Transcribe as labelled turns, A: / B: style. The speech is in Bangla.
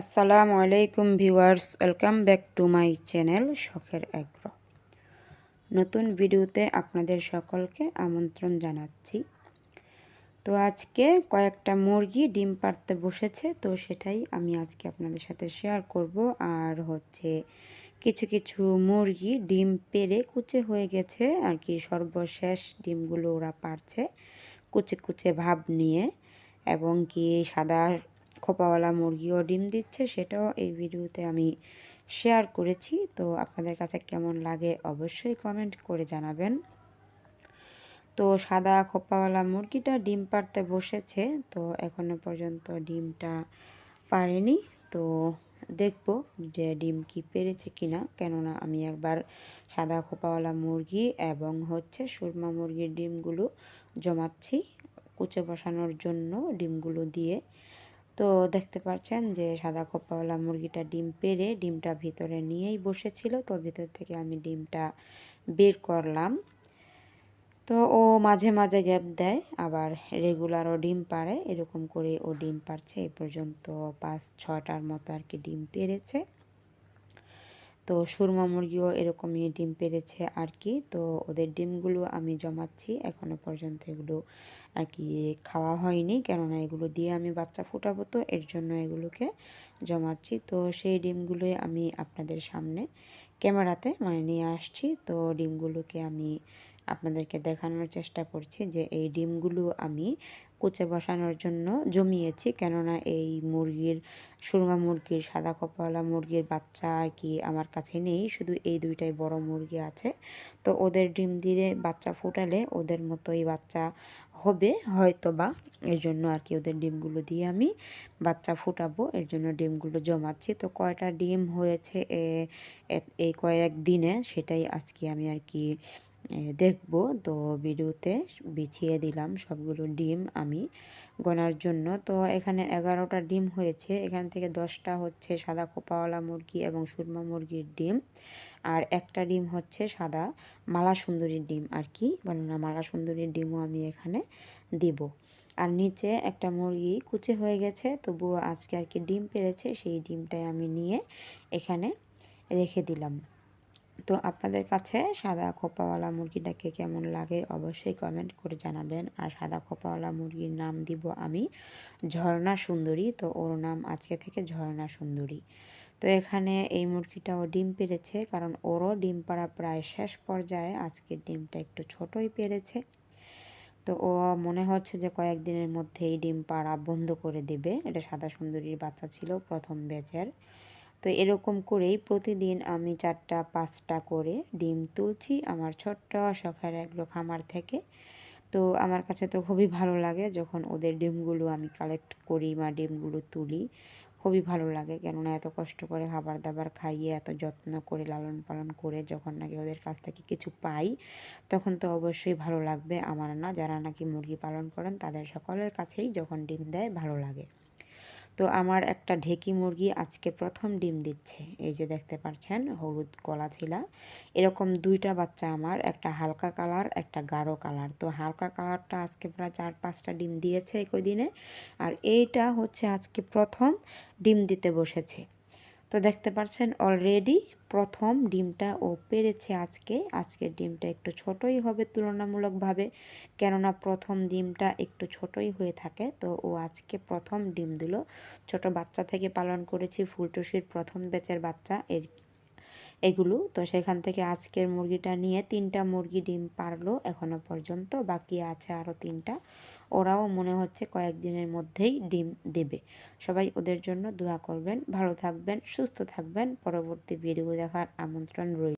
A: আসসালামু আলাইকুম viewers, welcome back to my channel শখের এগ্রো নতুন ভিডিওতে আপনাদের সকলকে আমন্ত্রণ জানাচ্ছি। তো আজকে কয়েকটা মুরগি ডিম পাড়তে বসেছে, তো সেটাই আমি আজকে আপনাদের সাথে শেয়ার করব। আর হচ্ছে কিছু কিছু মুরগি ডিম পেরে কুচে হয়ে গেছে, আর কি সর্বশেষ ডিমগুলো ওরা পারছে কুচে কুচে ভাব নিয়ে। এবং কি সাদা খোপাওয়ালা মুরগিও ডিম দিচ্ছে, সেটাও এই ভিডিওতে আমি শেয়ার করেছি। তো আপনাদের কাছে কেমন লাগে অবশ্যই কমেন্ট করে জানাবেন। তো সাদা খোপাওয়ালা মুরগিটা ডিম পারতে বসেছে, তো এখনও পর্যন্ত ডিমটা পারেনি তো দেখব যে ডিম কি পেরেছে কিনা, কেননা আমি একবার সাদা খোপাওয়ালা মুরগি এবং হচ্ছে সুরমা মুরগির ডিমগুলো জমাচ্ছি, কুচে বসানোর জন্য ডিমগুলো দিয়ে। তো দেখতে পাচ্ছেন যে সাদা খোপাওয়ালা মুরগিটা ডিম পেরে ডিমটা ভিতরে নিয়েই বসেছিল। তো ভিতর থেকে আমি ডিমটা বের করলাম। তো ও মাঝে মাঝে গ্যাপ দেয়, আবার রেগুলারও ডিম পারে এরকম করে ও ডিম পারছে এ পর্যন্ত পাঁচ ছটার মতো আর কি ডিম পেরেছে তো সুরমা মুরগিও এরকমই ডিম পেরেছে আর কি। তো ওদের ডিমগুলো আমি জমাচ্ছি। এখনও পর্যন্ত এগুলো আর কি খাওয়া হয়নি। কেননা এগুলো দিয়ে আমি বাচ্চা ফুটাবো তো, এর জন্য এগুলোকে জমাচ্ছি। তো সেই ডিমগুলোই আমি আপনাদের সামনে ক্যামেরাতে মানে নিয়ে আসছি। তো ডিমগুলোকে আমি আপনাদেরকে দেখানোর চেষ্টা করছি যে এই ডিমগুলো আমি কুচে বসানোর জন্য জমিয়েছি। কেননা এই মুরগির, সুরমা মুরগির, সাদা কপালা মুরগির বাচ্চা আর কি আমার কাছে নেই। শুধু এই দুইটাই বড় মুরগি আছে। তো ওদের ডিম দিয়ে বাচ্চা ফুটালে ওদের মতোই বাচ্চা হবে হয়তো বা এর জন্য আর কি ওদের ডিমগুলো দিয়ে আমি বাচ্চা ফুটাবো। এর জন্য ডিমগুলো জমাচ্ছি। তো কয়টা ডিম হয়েছে এই কয়েক দিনে সেটাই আজকে আমি আর কি দেখব। তো ভিডিওতে বিছিয়ে দিলাম সবগুলো ডিম আমি গোনার জন্য। তো এখানে এগারোটা ডিম হয়েছে। এখান থেকে দশটা হচ্ছে সাদা কোপাওয়ালা মুরগি এবং সুরমা মুরগির ডিম। আর একটা ডিম হচ্ছে সাদা মালা সুন্দরীর ডিম আর কি। বলে না মালা সুন্দরীর ডিমও আমি এখানে দিব। আর নিচে একটা মুরগি কুচে হয়ে গেছে। তবুও আজকে আর কি ডিম পেরেছে, সেই ডিমটাই আমি নিয়ে এখানে রেখে দিলাম। তো আপনাদের কাছে সাদা খোপাওয়ালা মুরগিটাকে কেমন লাগে অবশ্যই কমেন্ট করে জানাবেন। আর সাদা খোপাওয়ালা মুরগির নাম দিব আমি ঝর্ণা সুন্দরী। তো ওর নাম আজকে থেকে ঝর্ণা সুন্দরী। তো এখানে এই মুরগিটাও ডিম পেরেছে কারণ ওরও ডিম পাড়া প্রায় শেষ পর্যায়ে। আজকের ডিমটা একটু ছোটই পেরেছে। তো ও মনে হচ্ছে যে কয়েকদিনের মধ্যেই ডিম পাড়া বন্ধ করে দেবে। এটা সাদা সুন্দরীর বাচ্চা ছিল প্রথম ব্যাচের। তো এরকম করেই প্রতিদিন আমি চারটা, পাঁচটা করে ডিম তুলছি আমার ছোট্ট শখের এগুলো খামার থেকে। তো আমার কাছে তো খুবই ভালো লাগে যখন ওদের ডিমগুলো আমি কালেক্ট করি বা ডিমগুলো তুলি, খুবই ভালো লাগে। কেননা এত কষ্ট করে খাবার দাবার খাইয়ে, এত যত্ন করে, লালন পালন করে যখন নাকি ওদের কাছ থেকে কিছু পাই, তখন তো অবশ্যই ভালো লাগবে। আমার না, যারা নাকি মুরগি পালন করেন, তাদের সকলের কাছেই যখন ডিম দেয়, ভালো লাগে। তো আমার একটা ঢেকি মুরগি আজকে প্রথম ডিম দিচ্ছে। এই যে দেখতে পাচ্ছেন, হলুদ কলা ছিলা। এরকম দুইটা বাচ্চা আমার, একটা হালকা কালার, একটা গাঢ় কালার। তো হালকা কালারটা আজকে প্রায় চার, পাঁচটা ডিম দিয়েছে একই দিনে। আর এইটা হচ্ছে আজকে প্রথম ডিম দিতে বসেছে। তো দেখতে পাচ্ছেন অলরেডি প্রথম ডিমটা ও পেরেছে আজকে। আজকের ডিমটা একটু ছোটই হবে তুলনামূলকভাবে, কেননা প্রথম ডিমটা একটু ছোটই হয়ে থাকে। তো ও আজকে প্রথম ডিম দিল। ছোট বাচ্চা থেকে পালন করেছি, ফুলটুসির প্রথম ব্যাচের বাচ্চা এর, এগুলো। তো সেখান থেকে আজকের মুরগিটা নিয়ে তিনটা মুরগি ডিম পারল, এখনও পর্যন্ত। বাকি আছে আরও তিনটা। ওরাও মনে হচ্ছে কয়েকদিনের মধ্যেই ডিম দেবে। সবাই ওদের জন্য দোয়া করবেন, ভালো থাকবেন, সুস্থ থাকবেন। পরবর্তী ভিডিও দেখার আমন্ত্রণ রইল।